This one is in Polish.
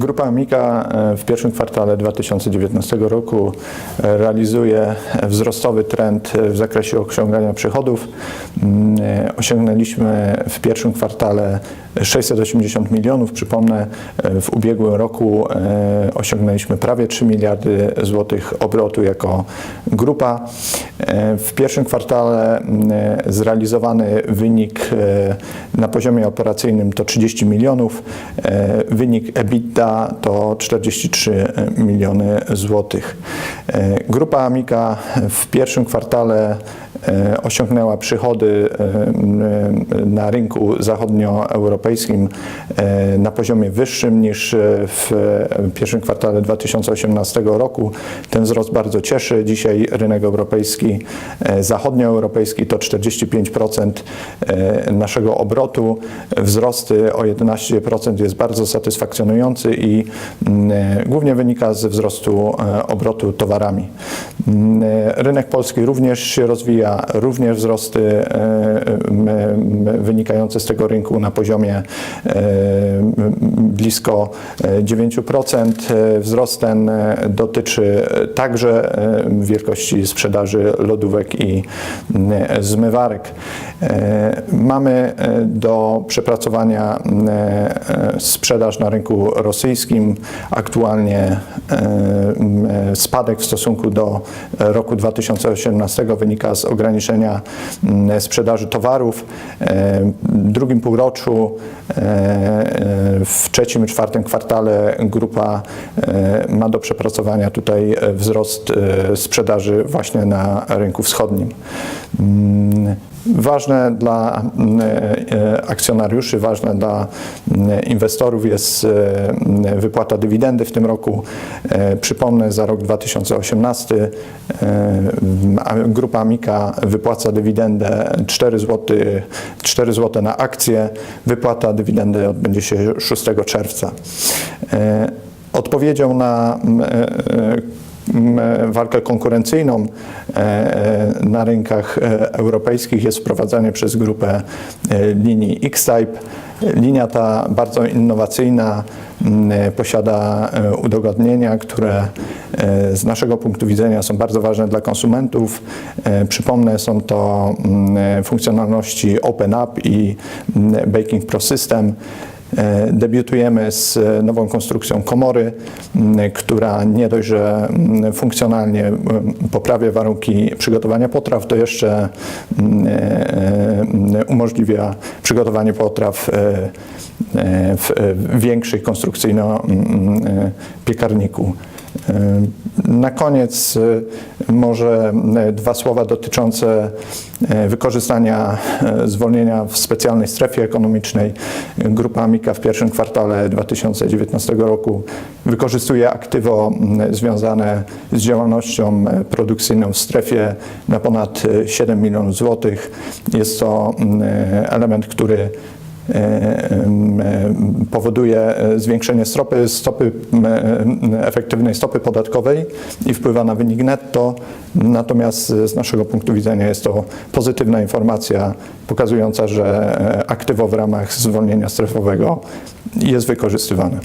Grupa Amika e, w pierwszym kwartale 2019 roku e, realizuje wzrostowy trend w zakresie osiągania przychodów. Mm, e, Osiągnęliśmy w pierwszym kwartale 680 milionów. Przypomnę, e, w ubiegłym roku e, osiągnęliśmy prawie 3 miliardy złotych obrotu jako grupa. E, W pierwszym kwartale mm, e, zrealizowany wynik e, na poziomie operacyjnym to 30 milionów, e, wynik EBITDA to 43 miliony złotych. E, Grupa Amika w pierwszym kwartale osiągnęła przychody e, m, na rynku zachodnioeuropejskim e, na poziomie wyższym niż e, w pierwszym kwartale 2018 roku. Ten wzrost bardzo cieszy. Dzisiaj rynek europejski, e, zachodnioeuropejski to 45% e, naszego obrotu. Wzrosty o 11% jest bardzo satysfakcjonujący i e, głównie wynika ze wzrostu e, obrotu towarami. Mm, Rynek polski również się rozwija, również wzrosty e, wynikające z tego rynku na poziomie e, blisko e, 9%. E, Wzrost ten dotyczy także wielkości sprzedaży lodówek i zmywarek. Mamy do przepracowania sprzedaż na rynku rosyjskim. Aktualnie spadek w stosunku do roku 2018 wynika z ograniczenia m, sprzedaży towarów. E, W drugim półroczu, e, e, w trzecim i czwartym kwartale grupa ma do przepracowania tutaj wzrost sprzedaży właśnie na rynku wschodnim. Ważne dla mm, e, akcjonariuszy, ważne dla mm, inwestorów jest e, mm, wypłata dywidendy w tym roku. E, Przypomnę, za rok 2018 e, a grupa Amika wypłaca dywidendę 4 zł, 4 zł na akcję. Wypłata dywidendy odbędzie się 6 czerwca. E, Odpowiedzią na e, e, walkę konkurencyjną e, e, na rynkach e, europejskich jest wprowadzanie przez grupę e, linii X-Type. Linia ta bardzo innowacyjna, m, e, posiada e, udogodnienia, które e, z naszego punktu widzenia są bardzo ważne dla konsumentów. E, Przypomnę, są to m, e, funkcjonalności Open Up i Baking Pro System. E, Debiutujemy z e, nową konstrukcją komory, która nie dość, że funkcjonalnie poprawia warunki przygotowania potraw, to jeszcze e, umożliwia przygotowanie potraw w większych konstrukcyjno Na koniec e, może e, dwa słowa dotyczące e, wykorzystania zwolnienia w specjalnej strefie ekonomicznej. Grupa Amika w pierwszym kwartale 2019 roku wykorzystuje aktywo związane z działalnością produkcyjną w strefie na ponad e, 7 milionów złotych. Jest to element, który powoduje e, zwiększenie stopy, stopy e, efektywnej stopy podatkowej i wpływa na wynik netto. Natomiast z naszego punktu widzenia jest to pozytywna informacja pokazująca, że e, aktywo w ramach zwolnienia strefowego jest wykorzystywane.